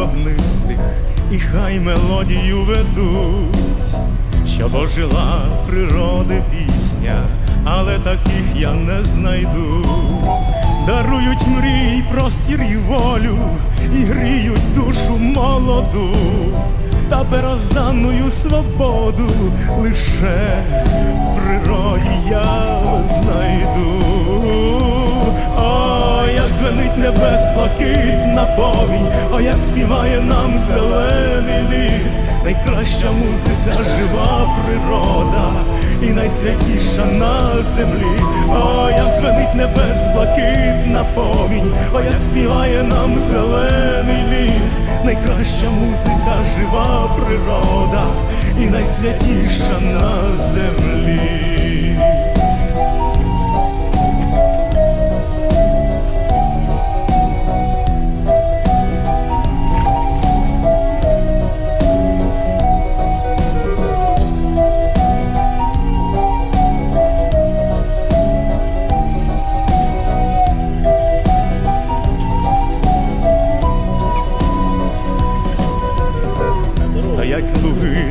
зберу вогнистих і хай мелодію ведуть, щоб ожила природи пісня, але таких я не знайду. Дарують мрій, простір і волю, і гріють душу молоду, та берозданную свободу лише в природі я знайду. Дзвенить небес блакитна повінь, о, як співає нам зелений ліс, найкраща музика, жива природа і найсвятіша на землі. О, як дзвенить небес блакитна повінь, о, як співає нам зелений ліс, найкраща музика, жива природа і найсвятіша на землі.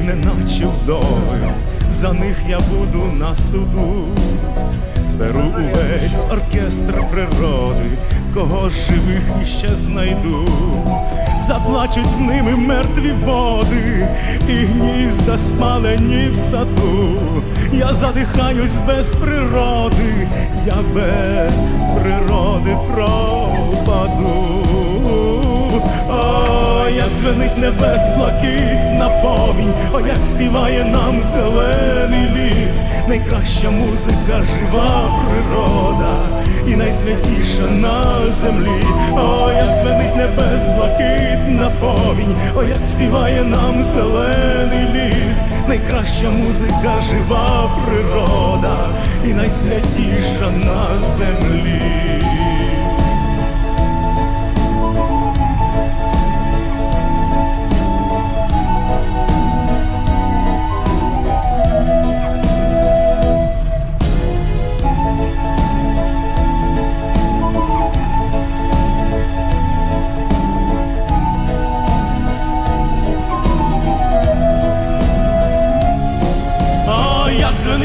Неначе вдови, за них я буду на суду, зберу увесь оркестр природи, кого живих іще знайду, заплачуть з ними мертві води, і гнізда спалені в саду. Я задихаюсь без природи, я без природи пропаду. О, як дзвенить небес блакитна повінь, о, як співає нам зелений ліс, найкраща музика, жива природа і найсвятіша на землі, о, як дзвенить небес блакитна повінь, о, як співає нам зелений ліс, найкраща музика, жива природа і найсвятіша на землі.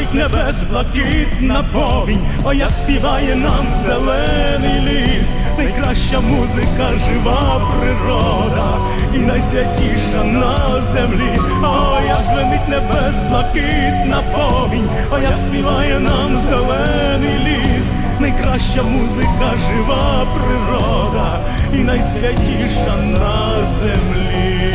Як небес блакитна повінь, о, як співає нам зелений ліс, найкраща музика, жива природа і найсвятіша на землі, о, як дзвенить небес блакитна повінь, о, як співає нам зелений ліс, найкраща музика, жива природа і найсвятіша на землі.